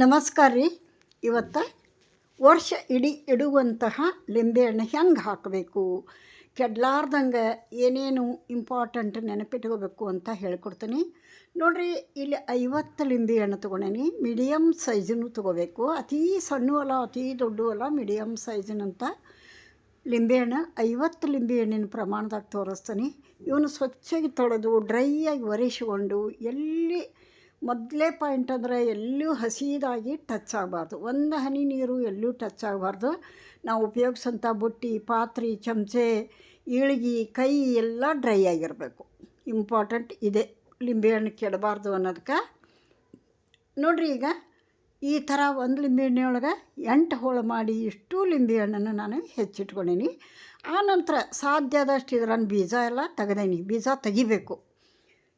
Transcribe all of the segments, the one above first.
ನಮಸ್ಕಾರ ರೀ. ಇವತ್ತು ವರ್ಷ ಇಡೀ ಇಡುವಂತಹ ಲಿಂಬೆಹಣ್ಣು ಹೆಂಗೆ ಹಾಕಬೇಕು? ಕೆಡ್ಲಾರ್ದಂಗೆ ಏನೇನು ಇಂಪಾರ್ಟೆಂಟ್ ನೆನಪಿಟ್ಕೋಬೇಕು ಅಂತ ಹೇಳ್ಕೊಡ್ತೀನಿ. ನೋಡಿರಿ, ಇಲ್ಲಿ ಐವತ್ತು ಲಿಂಬೆ ಹಣ್ಣು ತೊಗೊಂಡೇನಿ ಮೀಡಿಯಮ್ ಸೈಜನ್ನು ತೊಗೋಬೇಕು. ಅತೀ ಸಣ್ಣ ಅಲ್ಲ, ಅತೀ ದೊಡ್ಡ ಅಲ್ಲ ಮೀಡಿಯಮ್ ಸೈಜಿನಂತ ಲಿಂಬೆಹಣ್ಣು ಐವತ್ತು ಲಿಂಬೆಹಣ್ಣಿನ ಪ್ರಮಾಣದಾಗ ತೋರಿಸ್ತೀನಿ. ಇವನು ಸ್ವಚ್ಛಾಗಿ ತೊಳೆದು ಡ್ರೈಯಾಗಿ ಒರೆಸಿಕೊಂಡು, ಎಲ್ಲಿ ಮೊದಲೇ ಪಾಯಿಂಟ್ ಅಂದರೆ ಎಲ್ಲೂ ಹಸಿದಾಗಿ ಟಚ್ ಆಗಬಾರ್ದು. ಒಂದು ಹನಿ ನೀರು ಎಲ್ಲೂ ಟಚ್ ಆಗಬಾರ್ದು. ನಾವು ಉಪಯೋಗಿಸೋಂಥ ಬುಟ್ಟಿ, ಪಾತ್ರೆ, ಚಮಚೆ ಈಳ್ಗಿ ಕೈ ಎಲ್ಲ ಡ್ರೈ ಆಗಿರಬೇಕು. ಇಂಪಾರ್ಟೆಂಟ್ ಇದೆ. ಲಿಂಬೆಹಣ್ಣು ಕೆಡಬಾರ್ದು ಅನ್ನೋದಕ್ಕೆ ನೋಡಿರಿ ಈಗ ಈ ಥರ ಒಂದು ಲಿಂಬೆಹಣ್ಣೆ ಒಳಗೆ ಎಂಟು ಹೋಳು ಮಾಡಿ ಇಷ್ಟು ಲಿಂಬೆಹಣ್ಣನ್ನು ನಾನು ಹೆಚ್ಚಿಟ್ಕೊಂಡೀನಿ. ಆನಂತರ ಸಾಧ್ಯ ಆದಷ್ಟು ಬೀಜ ಎಲ್ಲ ತೆಗೆದೇನಿ. ಬೀಜ ತೆಗಿಬೇಕು.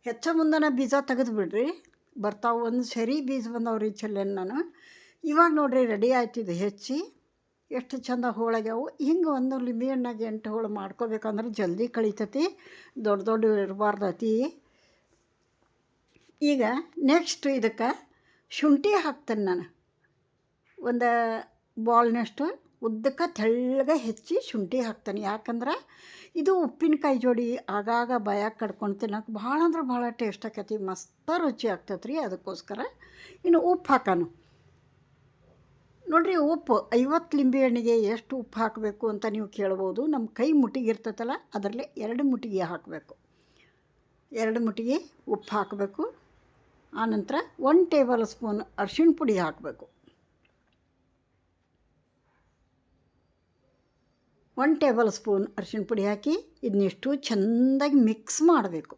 ಹೆಚ್ಚ ಮುಂದನ ಬೀಜ ತೆಗೆದು ಬಿಡ್ರಿ ಬರ್ತಾವೆ. ಒಂದು ಸರಿ ಬೀಜ ಬಂದವ್ರಿ ಚೆಲ್ಲೇನು ನಾನು. ಇವಾಗ ನೋಡ್ರಿ ರೆಡಿ ಆಯ್ತಿದೆ ಹೆಚ್ಚಿ. ಎಷ್ಟು ಚಂದ ಹೋಳಾಗ್ಯಾವು. ಹಿಂಗೆ ಒಂದು ಲಿಂಬೆಹಣ್ಣಾಗ ಎಂಟು ಹೋಳು ಮಾಡ್ಕೋಬೇಕಂದ್ರೆ ಜಲ್ದಿ ಕಳೀತತಿ. ದೊಡ್ಡ ದೊಡ್ಡ ಇರಬಾರ್ದತಿ ಈಗ ನೆಕ್ಸ್ಟ್ ಇದಕ್ಕೆ ಶುಂಠಿ ಹಾಕ್ತೇನೆ ನಾನು. ಒಂದು ಬಾಲ್ನಷ್ಟು ಉದ್ದಕ್ಕೆ ತೆಳ್ಳಗೆ ಹೆಚ್ಚಿ ಶುಂಠಿ ಹಾಕ್ತೇನೆ. ಯಾಕಂದ್ರೆ ಇದು ಉಪ್ಪಿನಕಾಯಿ ಜೋಡಿ ಆಗಾಗ ಬಾಯಾಗ ಕಡ್ಕೊಂಡು ತಿನ್ನೋಕೆ ಭಾಳ ಅಂದ್ರೆ ಭಾಳ ಟೇಸ್ಟ್ ಆಕೈತಿ, ಮಸ್ತ ರುಚಿ ಆಗ್ತೈತೆ ರೀ ಅದಕ್ಕೋಸ್ಕರ. ಇನ್ನು ಉಪ್ಪು ಹಾಕೋನು. ನೋಡಿರಿ ಉಪ್ಪು, ಐವತ್ತು ಲಿಂಬೆ ಹಣ್ಣಿಗೆ ಎಷ್ಟು ಉಪ್ಪು ಹಾಕಬೇಕು ಅಂತ ನೀವು ಕೇಳ್ಬೋದು. ನಮ್ಮ ಕೈ ಮುಟ್ಟಿಗೆ ಇರ್ತೈತಲ್ಲ, ಅದರಲ್ಲಿ ಎರಡು ಮುಟ್ಟಿಗೆ ಹಾಕಬೇಕು. ಎರಡು ಮುಟ್ಟಿಗೆ ಉಪ್ಪು ಹಾಕಬೇಕು. ಆನಂತರ ಒನ್ ಟೇಬಲ್ ಸ್ಪೂನ್ ಅರ್ಶಿಣ ಪುಡಿ ಹಾಕಬೇಕು. ಒನ್ ಟೇಬಲ್ ಸ್ಪೂನ್ ಅರಿಶಿಣ ಪುಡಿ ಹಾಕಿ ಇದನ್ನಿಷ್ಟು ಚೆಂದಾಗಿ ಮಿಕ್ಸ್ ಮಾಡಬೇಕು.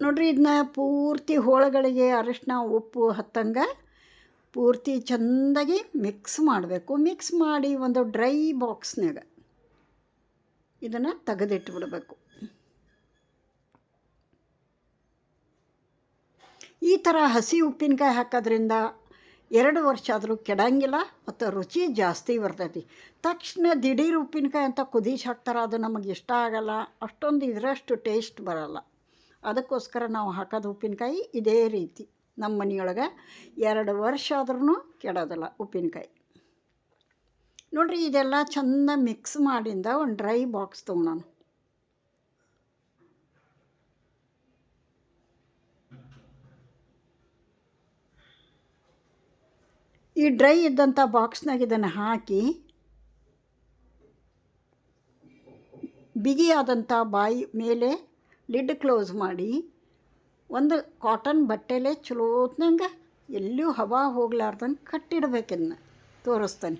ನೋಡ್ರಿ, ಇದನ್ನ ಪೂರ್ತಿ ಹೋಳಗಳಿಗೆ ಅರಿಶಿನ ಉಪ್ಪು ಹತ್ತಂಗೆ ಪೂರ್ತಿ ಚೆಂದಾಗಿ ಮಿಕ್ಸ್ ಮಾಡಬೇಕು. ಮಿಕ್ಸ್ ಮಾಡಿ ಒಂದು ಡ್ರೈ ಬಾಕ್ಸ್ನಾಗ ಇದನ್ನು ತೆಗೆದಿಟ್ಬಿಡ್ಬೇಕು. ಈ ಥರ ಹಸಿ ಉಪ್ಪಿನಕಾಯಿ ಹಾಕೋದ್ರಿಂದ ಎರಡು ವರ್ಷ ಆದರೂ ಕೆಡಂಗಿಲ್ಲ ಮತ್ತು ರುಚಿ ಜಾಸ್ತಿ ಬರ್ತೈತಿ. ತಕ್ಷಣ ದಿಢೀರ್ ಉಪ್ಪಿನಕಾಯಿ ಅಂತ ಕುದಿಸಿ ಹಾಕ್ತಾರೆ, ಅದು ನಮಗೆ ಇಷ್ಟ ಆಗಲ್ಲ. ಅಷ್ಟೊಂದು ಇದರಷ್ಟು ಟೇಸ್ಟ್ ಬರಲ್ಲ. ಅದಕ್ಕೋಸ್ಕರ ನಾವು ಹಾಕೋದು ಉಪ್ಪಿನಕಾಯಿ ಇದೇ ರೀತಿ. ನಮ್ಮ ಮನೆಯೊಳಗೆ ಎರಡು ವರ್ಷ ಆದ್ರೂ ಕೆಡೋದಿಲ್ಲ ಉಪ್ಪಿನಕಾಯಿ. ನೋಡಿರಿ, ಇದೆಲ್ಲ ಚೆಂದ ಮಿಕ್ಸ್ ಮಾಡಿಂದ ಒಂದು ಡ್ರೈ ಬಾಕ್ಸ್ ತೊಗೊಳೋಣ ಈ ಡ್ರೈ ಇದ್ದಂಥ ಬಾಕ್ಸ್ನಾಗ ಇದನ್ನು ಹಾಕಿ ಬಿಗಿಯಾದಂಥ ಬಾಯಿ ಮೇಲೆ ಲಿಡ್ ಕ್ಲೋಸ್ ಮಾಡಿ, ಒಂದು ಕಾಟನ್ ಬಟ್ಟೆಲೆ ಚಲೋತ್ನಂಗೆ ಎಲ್ಲೂ ಹವಾ ಹೋಗ್ಲಾರ್ದಂಗೆ ಕಟ್ಟಿಡ್ಬೇಕಿದ್ನ ತೋರಿಸ್ತಾನೆ.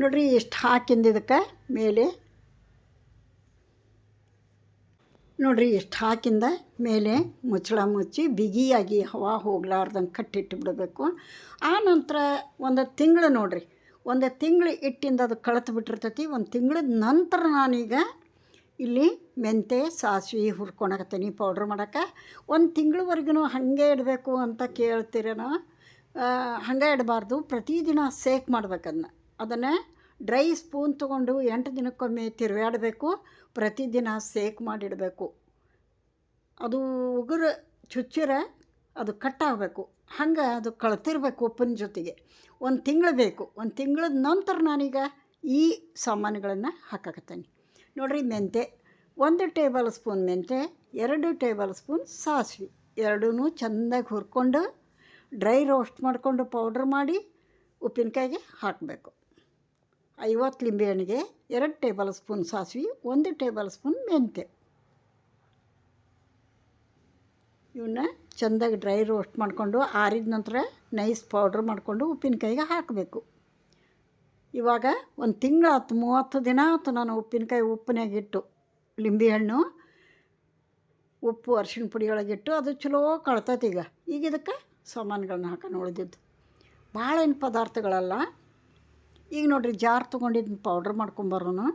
ನೋಡ್ರಿ ಇಷ್ಟು ಹಾಕಿಂದ ಇದಕ್ಕೆ ಮೇಲೆ? ನೋಡ್ರಿ ಇಷ್ಟು ಹಾಕಿಂದ ಮೇಲೆ? ಮುಚ್ಚಳ ಮುಚ್ಚಿ ಬಿಗಿಯಾಗಿ ಹವಾ ಹೋಗ್ಲಾರ್ದಂಗೆ ಕಟ್ಟಿಟ್ಟು ಬಿಡಬೇಕು. ಆ ನಂತರ ಒಂದು ತಿಂಗಳು ನೋಡ್ರಿ, ಒಂದು ತಿಂಗಳು ಇಟ್ಟಿಂದ ಅದು ಕಳೆತು ಬಿಟ್ಟಿರ್ತೈತಿ. ಒಂದು ತಿಂಗಳ ನಂತರ ನಾನೀಗ ಇಲ್ಲಿ ಮೆಂತೆ, ಸಾಸಿವೆ ಹುರ್ಕೊಳಕತ್ತೀನಿ ಪೌಡ್ರ್ ಮಾಡೋಕ್ಕೆ ಒಂದು ತಿಂಗಳವರೆಗೂ ಹಾಗೆ ಇಡಬೇಕು ಅಂತ ಕೇಳ್ತೀರೇನೋ ಹಾಗೆ ಇಡಬಾರ್ದು. ಪ್ರತಿದಿನ ಸೇಕ್ ಮಾಡ್ಬೇಕದನ್ನ ಅದನ್ನು ಡ್ರೈ ಸ್ಪೂನ್ ತೊಗೊಂಡು ಎಂಟು ದಿನಕ್ಕೊಮ್ಮೆ ತಿರುಗಾಡಬೇಕು ಪ್ರತಿದಿನ ಸೇಕ್ ಮಾಡಿಡಬೇಕು. ಅದು ಉಗುರು ಚುಚ್ಚಿರ ಅದು ಕಟ್ಟಾಗಬೇಕು ಹಂಗೆ ಅದು ಕಳ್ತಿರ್ಬೇಕು ಉಪ್ಪಿನ ಜೊತೆಗೆ. ಒಂದು ತಿಂಗಳು ಬೇಕು. ಒಂದು ತಿಂಗಳದ ನಂತರ ನಾನೀಗ ಈ ಸಾಮಾನುಗಳನ್ನು ಹಾಕಕತ್ತೀನಿ. ನೋಡಿರಿ ಮೆಂತೆ ಒಂದು ಟೇಬಲ್ ಸ್ಪೂನ್ ಮೆಂತೆ ಎರಡು ಟೇಬಲ್ ಸ್ಪೂನ್ ಸಾಸಿವೆ. ಎರಡೂ ಚೆಂದಾಗಿ ಹುರ್ಕೊಂಡು ಡ್ರೈ ರೋಸ್ಟ್ ಮಾಡಿಕೊಂಡು ಪೌಡ್ರ್ ಮಾಡಿ ಉಪ್ಪಿನಕಾಯಿಗೆ ಹಾಕಬೇಕು. ಐವತ್ತು ಲಿಂಬೆಹಣ್ಣಿಗೆ ಎರಡು ಟೇಬಲ್ ಸ್ಪೂನ್ ಸಾಸಿವೆ, ಒಂದು ಟೇಬಲ್ ಸ್ಪೂನ್ ಮೆಂತೆ ಇವನ್ನ ಚೆಂದಾಗಿ ಡ್ರೈ ರೋಸ್ಟ್ ಮಾಡಿಕೊಂಡು ಆರಿದ ನಂತರ ನೈಸ್ ಪೌಡ್ರ್ ಮಾಡಿಕೊಂಡು ಉಪ್ಪಿನಕಾಯಿಗೆ ಹಾಕಬೇಕು. ಇವಾಗ ಒಂದು ತಿಂಗಳಾತು, ಮೂವತ್ತು ದಿನ ಆಯ್ತು ನಾನು ಉಪ್ಪಿನಕಾಯಿ ಉಪ್ಪಿನಾಗಿಟ್ಟು ಲಿಂಬೆಹಣ್ಣು ಉಪ್ಪು ಅರಿಶಿಣ ಪುಡಿಯೊಳಗಿಟ್ಟು ಅದು ಚಲೋ ಕಳ್ತೈತೆ ಈಗ. ಈಗ ಇದಕ್ಕೆ ಸಾಮಾನುಗಳನ್ನ ಹಾಕೋಣ ಉಳಿದಿದ್ದು. ಭಾಳ ಏನು ಪದಾರ್ಥಗಳಲ್ಲ ಈಗ ನೋಡಿರಿ, ಜಾರ್ ತೊಗೊಂಡಿದ್ದು ಪೌಡ್ರ್ ಮಾಡ್ಕೊಂಬರೋನು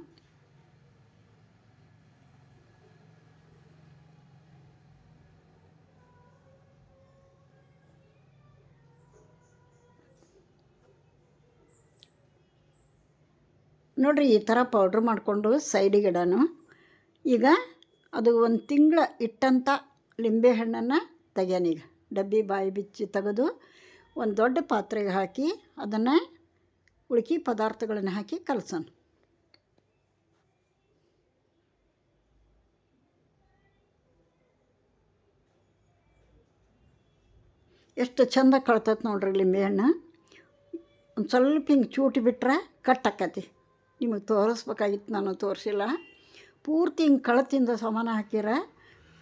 ನೋಡಿರಿ, ಈ ಥರ ಪೌಡ್ರ್ ಮಾಡಿಕೊಂಡು ಸೈಡಿಗೆ ಇಡೋಣ ಈಗ ಅದು ಒಂದು ತಿಂಗಳ ಇಟ್ಟಂಥ ಲಿಂಬೆ ಹಣ್ಣನ್ನು ಈಗ. ಡಬ್ಬಿ ಬಾಯಿ ಬಿಚ್ಚಿ ತೆಗೆದು ಒಂದು ದೊಡ್ಡ ಪಾತ್ರೆಗೆ ಹಾಕಿ ಅದನ್ನು ಉಳ್ಕಿ ಪದಾರ್ಥಗಳನ್ನು ಹಾಕಿ ಕಲಸೋಣ. ಎಷ್ಟು ಚಂದ ಕಳ್ತೈತೆ ನೋಡ್ರಿ ಲಿಂಬೆಹಣ್ಣು ಒಂದು ಸ್ವಲ್ಪ ಹಿಂಗೆ ಚೂಟಿ ಬಿಟ್ರೆ ಕಟ್ಟಾಕತಿ. ನಿಮಗೆ ತೋರಿಸ್ಬೇಕಾಗಿತ್ತು ನಾನು ತೋರಿಸಿಲ್ಲ. ಪೂರ್ತಿ ಹಿಂಗೆ ಕಳತಿಂದ ಸಮಾನ ಹಾಕಿರ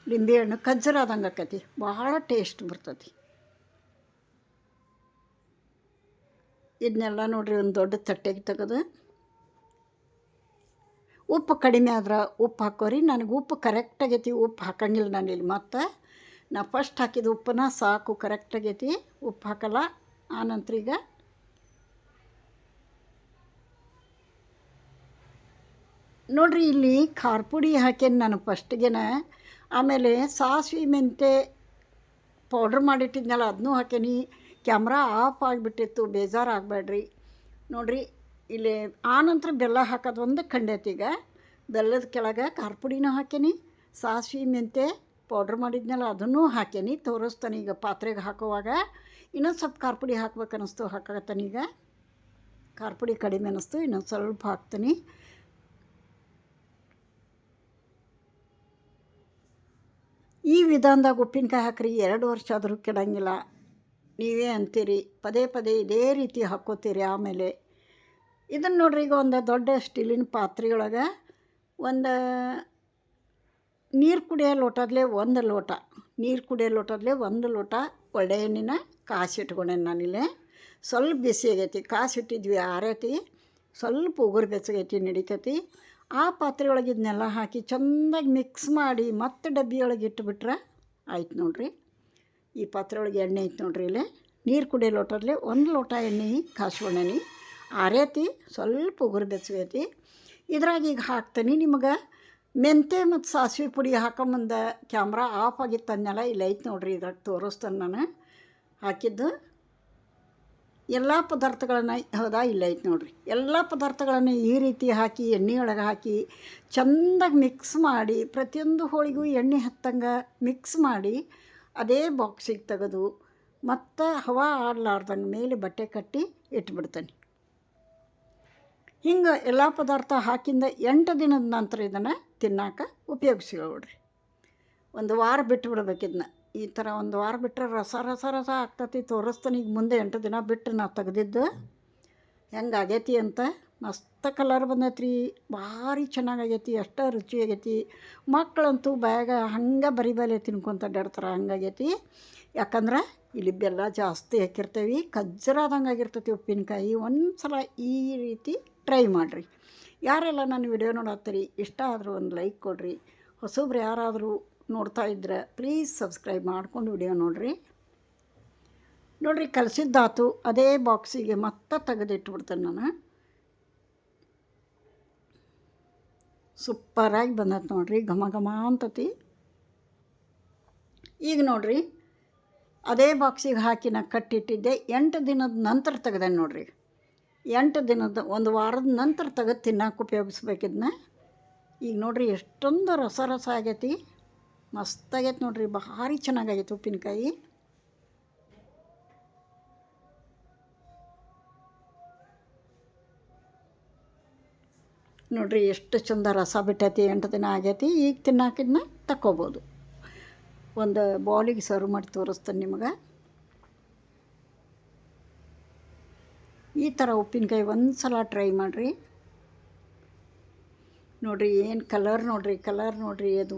ಲಿಂಬೆಹಣ್ಣು ಕಜ್ಜರಾದಂಗೆ ಆಕತಿ. ಭಾಳ ಟೇಸ್ಟ್ ಬರ್ತೈತಿ. ಇದನ್ನೆಲ್ಲ ನೋಡ್ರಿ, ಒಂದು ದೊಡ್ಡ ತಟ್ಟೆಗೆ ತೆಗೆದು. ಉಪ್ಪು ಕಡಿಮೆ ಆದ್ರೆ ಉಪ್ಪು ಹಾಕೋರಿ. ನನಗೆ ಉಪ್ಪು ಕರೆಕ್ಟ್ ಆಗೈತಿ, ಉಪ್ಪು ಹಾಕಂಗಿಲ್ಲ ನಾನು ಇಲ್ಲಿ ಮತ್ತು. ನಾ ಫಸ್ಟ್ ಹಾಕಿದ ಉಪ್ಪನ್ನ ಸಾಕು ಕರೆಕ್ಟ್ ಆಗೈತಿ, ಉಪ್ಪು ಹಾಕಲ್ಲ. ಆನಂತರ ಈಗ ನೋಡ್ರಿ, ಇಲ್ಲಿ ಖಾರ ಪುಡಿ ಹಾಕೇನಿ ನಾನು ಫಸ್ಟಿಗೆನ ಆಮೇಲೆ ಸಾಸಿವೆ ಮೆಂತೆ ಪೌಡ್ರ್ ಮಾಡಿಟ್ಟಿದ್ನಲ್ಲ ಅದನ್ನೂ ಹಾಕೇನಿ ಕ್ಯಾಮ್ರಾ ಆಫ್ ಆಗಿಬಿಟ್ಟಿತ್ತು, ಬೇಜಾರಾಗಬೇಡ್ರಿ. ನೋಡ್ರಿ, ಇಲ್ಲಿ ಆನಂತರ ಬೆಲ್ಲ ಹಾಕೋದು ಒಂದು ಕಂಡೈತಿ ಈಗ. ಬೆಲ್ಲದ ಕೆಳಗೆ ಖಾರ ಹಾಕೇನಿ ಸಾಸಿವೆ ಮೆಂತೆ ಪೌಡ್ರ್ ಮಾಡಿದ್ನಲ್ಲ, ಅದನ್ನೂ ಹಾಕೇನಿ ತೋರಿಸ್ತಾನೆ ಈಗ ಪಾತ್ರೆಗೆ ಹಾಕುವಾಗ. ಇನ್ನೊಂದು ಸ್ವಲ್ಪ ಖಾರ ಪುಡಿ ಹಾಕ್ಬೇಕು ಅನ್ನಿಸ್ತು ಹಾಕತ್ತಾನೆ ಈಗ. ಖಾರ ಕಡಿಮೆ ಅನ್ನಿಸ್ತು ಇನ್ನೊಂದು ಸ್ವಲ್ಪ ಹಾಕ್ತೀನಿ. ಈ ವಿಧಾನದಾಗ ಉಪ್ಪಿನಕಾಯಿ ಹಾಕ್ರಿ, ಎರಡು ವರ್ಷ ಆದರೂ ಕೆಡಂಗಿಲ್ಲ. ನೀವೇ ಅಂತೀರಿ. ಪದೇ ಪದೇ ಇದೇ ರೀತಿ ಹಾಕ್ಕೋತೀರಿ ಆಮೇಲೆ. ಇದನ್ನು ನೋಡ್ರಿ ಈಗ ಒಂದು ದೊಡ್ಡ ಸ್ಟೀಲಿನ ಪಾತ್ರೆಯೊಳಗೆ ಒಂದು ನೀರು ಕುಡಿಯೋ ಲೋಟದಲ್ಲೇ ಒಂದು ಲೋಟ. ನೀರು ಕುಡಿಯೋ ಲೋಟದಲ್ಲೇ ಒಂದು ಲೋಟ ಒಳ್ಳೆ ಎಣ್ಣಿನ ಕಾಸು ಇಟ್ಕೊಂಡೇನೆ ನಾನಿಲ್ಲಿ ಸ್ವಲ್ಪ ಬಿಸಿ ಆಗೈತಿ. ಕಾಸು ಇಟ್ಟಿದ್ವಿ ಆರೈತಿ. ಸ್ವಲ್ಪ ಉಗುರು ಬೆಚ್ಚಗೈತಿ ನಡಿತೈತಿ. ಆ ಪಾತ್ರೆ ಒಳಗೆ ಇದನ್ನೆಲ್ಲ ಹಾಕಿ ಚೆಂದಾಗಿ ಮಿಕ್ಸ್ ಮಾಡಿ ಮತ್ತೆ ಡಬ್ಬಿಯೊಳಗೆ ಇಟ್ಬಿಟ್ರೆ ಆಯ್ತು ನೋಡ್ರಿ. ಈ ಪಾತ್ರೆ ಒಳಗೆ ಎಣ್ಣೆ ಐತೆ ನೋಡ್ರಿ ಇಲ್ಲೇ. ನೀರು ಕುಡಿಯೋ ಲೋಟದಲ್ಲೇ ಒಂದು ಲೋಟ ಎಣ್ಣೆ ಕಾಸ್ಕೊಂಡೇನಿ ಆರೇತಿ, ಸ್ವಲ್ಪ ಉಗುರು ಬೆಚ್ಚಗೈತಿ. ಇದ್ರಾಗ ಈಗ ಹಾಕ್ತೀನಿ ನಿಮಗೆ. ಮೆಂತೆ ಮತ್ತು ಸಾಸಿವೆ ಪುಡಿ ಹಾಕೊಂಬಂದ ಕ್ಯಾಮ್ರಾ ಆಫ್ ಆಗಿತ್ತು ಅನ್ನೆಲ್ಲ ಇಲ್ಲಿ ಐತೆ ನೋಡ್ರಿ ಇದ್ರಾಗ ತೋರಿಸ್ತಾನೆ ನಾನು. ಹಾಕಿದ್ದು. ಎಲ್ಲ ಪದಾರ್ಥಗಳನ್ನು ಹೌದಾ, ಇಲ್ಲ ಐತೆ ನೋಡ್ರಿ. ಎಲ್ಲ ಪದಾರ್ಥಗಳನ್ನು ಈ ರೀತಿ ಹಾಕಿ, ಎಣ್ಣೆ ಒಳಗೆ ಹಾಕಿ, ಚೆಂದಾಗಿ ಮಿಕ್ಸ್ ಮಾಡಿ, ಪ್ರತಿಯೊಂದು ಹೋಳಿಗೂ ಎಣ್ಣೆ ಹತ್ತಂಗೆ ಮಿಕ್ಸ್ ಮಾಡಿ ಅದೇ ಬಾಕ್ಸಿಗೆ ತೆಗೆದು ಮತ್ತು ಹವಾ ಆಡ್ಲಾರ್ದಂಗೆ ಮೇಲೆ ಬಟ್ಟೆ ಕಟ್ಟಿ ಇಟ್ಬಿಡ್ತೇನೆ. ಹಿಂಗೆ ಎಲ್ಲ ಪದಾರ್ಥ ಹಾಕಿಂದ ಎಂಟು ದಿನದ ನಂತರ ಇದನ್ನು ತಿನ್ನೋಕೆ ಉಪಯೋಗಿಸ್ಕೊಳ್ರಿ ಒಂದು ವಾರ ಬಿಟ್ಟು ಬಿಡ್ಬೇಕು ಇದನ್ನ. ಈ ಥರ ಒಂದು ವಾರ ಬಿಟ್ಟರೆ ರಸ ರಸ ರಸ ಆಗ್ತತಿ, ತೋರಿಸ್ತಾನೆ. ಈಗ ಮುಂದೆ ಎಂಟು ದಿನ ಬಿಟ್ಟು ನಾ ತೆಗೆದಿದ್ದು ಹೆಂಗೆ ಆಗೈತಿ ಅಂತ ಮಸ್ತ್ ಕಲರ್ ಬಂದೈತ್ರಿ. ಭಾರಿ ಚೆನ್ನಾಗೈತಿ ರುಚಿ ಆಗೈತಿ ಮಕ್ಕಳಂತೂ ಬ್ಯಾಗ ಹಂಗೆ ಬರಿಬಲೆ ತಿನ್ಕೊಂತ ಅಡ್ಡಾಡ್ತಾರೆ ಹಂಗಾಗೈತಿ ಯಾಕಂದ್ರೆ ಇಲ್ಲಿ ಬೆಲ್ಲ ಜಾಸ್ತಿ ಹಾಕಿರ್ತೇವೆ ಕಜ್ಜರಾದಂಗೆ ಆಗಿರ್ತೈತಿ ಉಪ್ಪಿನಕಾಯಿ. ಒಂದು ಸಲ ಈ ರೀತಿ ಟ್ರೈ ಮಾಡಿರಿ. ಯಾರೆಲ್ಲ ನನ್ನ ವಿಡಿಯೋ ನೋಡತ್ತೀರಿ, ಇಷ್ಟ ಆದರೂ ಒಂದು ಲೈಕ್ ಕೊಡಿರಿ. ಹೊಸಬ್ರು ಯಾರಾದರೂ ನೋಡ್ತಾ ಇದ್ರೆ ಪ್ಲೀಸ್ ಸಬ್ಸ್ಕ್ರೈಬ್ ಮಾಡ್ಕೊಂಡು ವಿಡಿಯೋ ನೋಡಿರಿ. ನೋಡಿರಿ, ಕಲಸಿದ್ದಾತು, ಅದೇ ಬಾಕ್ಸಿಗೆ ಮತ್ತೆ ತೆಗೆದಿಟ್ಬಿಡ್ತೇನೆ ನಾನು. ಸೂಪರಾಗಿ ಬಂದೈತೆ ನೋಡ್ರಿ, ಘಮ ಘಮ ಅಂತತಿ. ಈಗ ನೋಡ್ರಿ, ಅದೇ ಬಾಕ್ಸಿಗೆ ಹಾಕಿ ನಾ ಕಟ್ಟಿಟ್ಟಿದ್ದೆ, ಎಂಟು ದಿನದ ನಂತರ ತೆಗೆದೆ ನೋಡ್ರಿ. ಎಂಟು ದಿನದ, ಒಂದು ವಾರದ ನಂತರ ತೆಗೆದು ತಿನ್ನಕ್ಕೆ ಉಪಯೋಗಿಸ್ಬೇಕಿದ್ನ. ಈಗ ನೋಡ್ರಿ, ಎಷ್ಟೊಂದು ರಸ ರಸ ಆಗೈತಿ. ಮಸ್ತಾಗೈತೆ ನೋಡ್ರಿ, ಭಾರಿ ಚೆನ್ನಾಗೈತೆ ಉಪ್ಪಿನಕಾಯಿ. ನೋಡಿರಿ ಎಷ್ಟು ಚಂದ ರಸ ಬಿಟ್ಟೈತಿ, ಎಂಟು ದಿನ ಆಗೈತಿ, ಈಗ ತಿನ್ನಾಕಿದ್ನ ತಕ್ಕೋಬೋದು. ಒಂದು ಬಾಲಿಗೆ ಸರ್ವ್ ಮಾಡಿ ತೋರಿಸ್ತೇನೆ ನಿಮಗೆ. ಈ ಥರ ಉಪ್ಪಿನಕಾಯಿ ಒಂದು ಸಲ ಟ್ರೈ ಮಾಡಿರಿ. ನೋಡಿರಿ ಏನು ಕಲರ್ ನೋಡಿರಿ ಕಲರ್ ನೋಡಿರಿ, ಅದು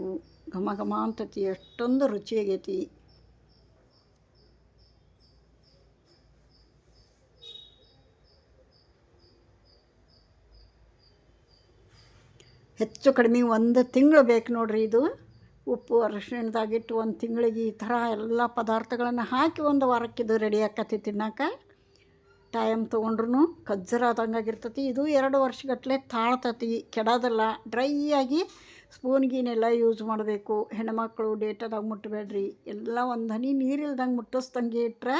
ಘಮ ಘಮ ಅಂತತಿ, ಎಷ್ಟೊಂದು ರುಚಿ ಹೆಚ್ಚು ಕಡಿಮೆ ಒಂದು ತಿಂಗಳು ಬೇಕು ನೋಡಿರಿ ಇದು. ಉಪ್ಪು ಅರಶಿಣದಾಗಿಟ್ಟು ಒಂದು ತಿಂಗಳಿಗೆ ಈ ಥರ ಎಲ್ಲ ಪದಾರ್ಥಗಳನ್ನು ಹಾಕಿ ಒಂದು ವಾರಕ್ಕೆ ಇದು ರೆಡಿ ಆಕತಿ ತಿನ್ನಕ್ಕೆ ಟೈಮ್ ತೊಗೊಂಡ್ರು ಕಜ್ಜರಾದಂಗಾಗಿರ್ತತಿ ಇದು ಎರಡು ವರ್ಷಗಟ್ಟಲೆ ತಾಳ್ತತಿ. ಕೆಡೋದಲ್ಲ. ಡ್ರೈ ಆಗಿ ಸ್ಪೂನ್ ಗೀನೆಲ್ಲ ಯೂಸ್ ಮಾಡಬೇಕು. ಹೆಣ್ಮಕ್ಳು ಡೇಟಾದಾಗ ಮುಟ್ಟಬೇಡ್ರಿ ಎಲ್ಲ ಒಂದು ಹನಿ ನೀರಿಲ್ದಂಗೆ ಮುಟ್ಟಿಸ್ದಂಗೆ ಇಟ್ಟರೆ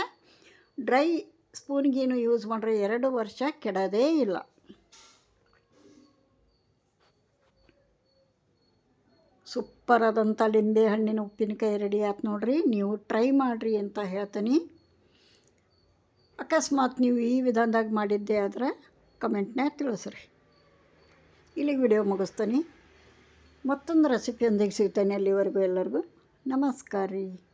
ಡ್ರೈ ಸ್ಪೂನ್ಗೇನು ಯೂಸ್ ಮಾಡ್ರೆ ಎರಡು ವರ್ಷ ಕೆಡೋದೇ ಇಲ್ಲ. ಸೂಪರ್ ಆದಂಥ ಲಿಂಬೆ ಹಣ್ಣಿನ ಉಪ್ಪಿನಕಾಯಿ ರೆಡಿ ಆಯ್ತು ನೋಡ್ರಿ. ನೀವು ಟ್ರೈ ಮಾಡಿರಿ ಅಂತ ಹೇಳ್ತೀನಿ. ಅಕಸ್ಮಾತ್ ನೀವು ಈ ವಿಧಾನದಾಗ ಮಾಡಿದ್ದೆ ಆದರೆ ಕಮೆಂಟ್ನಾಗ ತಿಳಿಸ್ರಿ. ಇಲ್ಲಿಗೆ ವಿಡಿಯೋ ಮುಗಿಸ್ತೀನಿ. ಮತ್ತೊಂದು ರೆಸಿಪಿಯೊಂದಿಗೆ ಸಿಗ್ತೇನೆ ಅಲ್ಲಿವರೆಗೂ ಎಲ್ಲರಿಗೂ. ನಮಸ್ಕಾರ ರೀ.